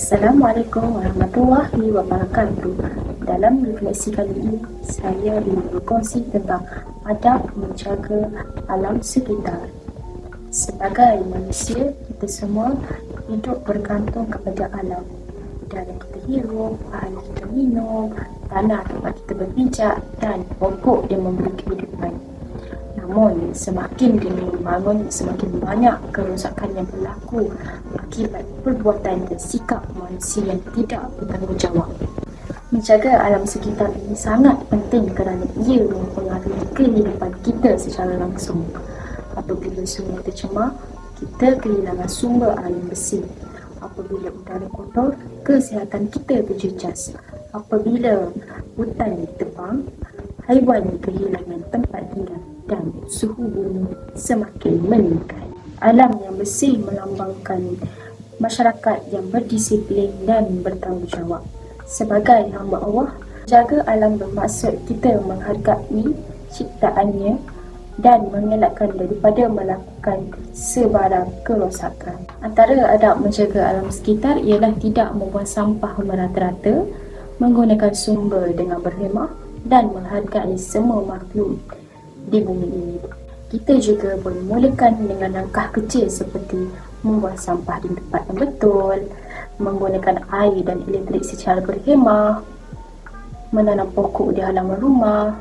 Assalamualaikum warahmatullahi wabarakatuh. Dalam refleksi kali ini, saya ingin berkongsi tentang adab menjaga alam sekitar. Sebagai manusia, kita semua hidup bergantung kepada alam. Udara kita hirup, air kita minum, tanah tempat kita berpijak dan pokok yang memberi kehidupan. Namun, semakin dunia membangun, semakin banyak kerosakan yang berlaku akibat perbuatan dan sikap manusia yang tidak bertanggungjawab. Menjaga alam sekitar ini sangat penting kerana ia mempengaruhi kehidupan kita secara langsung. Apabila sungai tercemar, kita kehilangan sumber air bersih. Apabila udara kotor, kesihatan kita terjejas. Apabila hutan ditebang, haiwan kehilangan tempat tinggal dan suhu bumi semakin meningkat. Alam yang bersih melambangkan masyarakat yang berdisiplin dan bertanggungjawab. Sebagai hamba Allah, jaga alam bermaksud kita menghargai ciptaannya dan mengelakkan daripada melakukan sebarang kerosakan. Antara adab menjaga alam sekitar ialah tidak membuang sampah merata-rata, menggunakan sumber dengan berhemah dan menghargai semua makhluk di bumi ini. Kita juga boleh mulakan dengan langkah kecil seperti membuang sampah di tempat yang betul, menggunakan air dan elektrik secara berhemah, menanam pokok di halaman rumah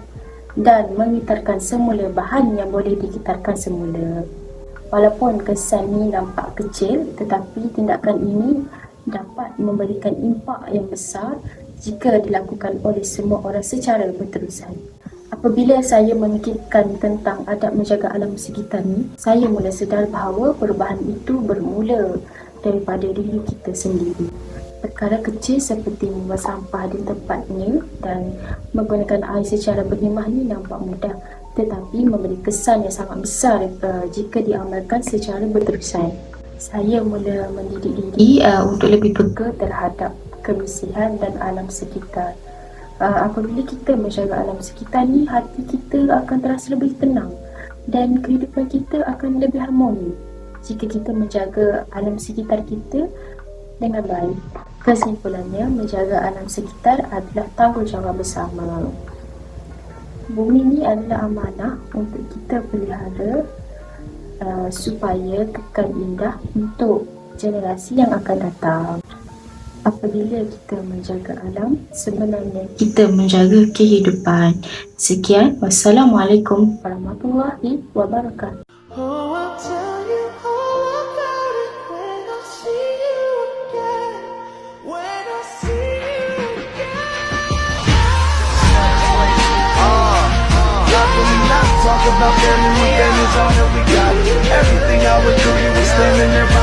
dan mengitarkan semula bahan yang boleh dikitarkan semula. Walaupun kesan ini nampak kecil tetapi tindakan ini dapat memberikan impak yang besar jika dilakukan oleh semua orang secara berterusan. Apabila saya memikirkan tentang adab menjaga alam sekitar ni, saya mula sedar bahawa perubahan itu bermula daripada diri kita sendiri. Perkara kecil seperti membuang sampah di tempatnya dan menggunakan air secara berhemah ni nampak mudah tetapi memberi kesan yang sangat besar uh, jika diamalkan secara berterusan. Saya mula mendidik diri uh, untuk lebih peka terhadap kebersihan dan alam sekitar uh, apabila kita menjaga alam sekitar ni hati kita akan terasa lebih tenang dan kehidupan kita akan lebih harmoni jika kita menjaga alam sekitar kita dengan baik. Kesimpulannya menjaga alam sekitar adalah tanggungjawab bersama bumi ni adalah amanah untuk kita pelihara uh, supaya kekal indah untuk generasi yang akan datang apabila kita menjaga alam sebenarnya kita menjaga kehidupan. Sekian. Wassalamualaikum warahmatullahi wabarakatuh. Talk about family, when family's all that we got. Everything I would do, you were standing there.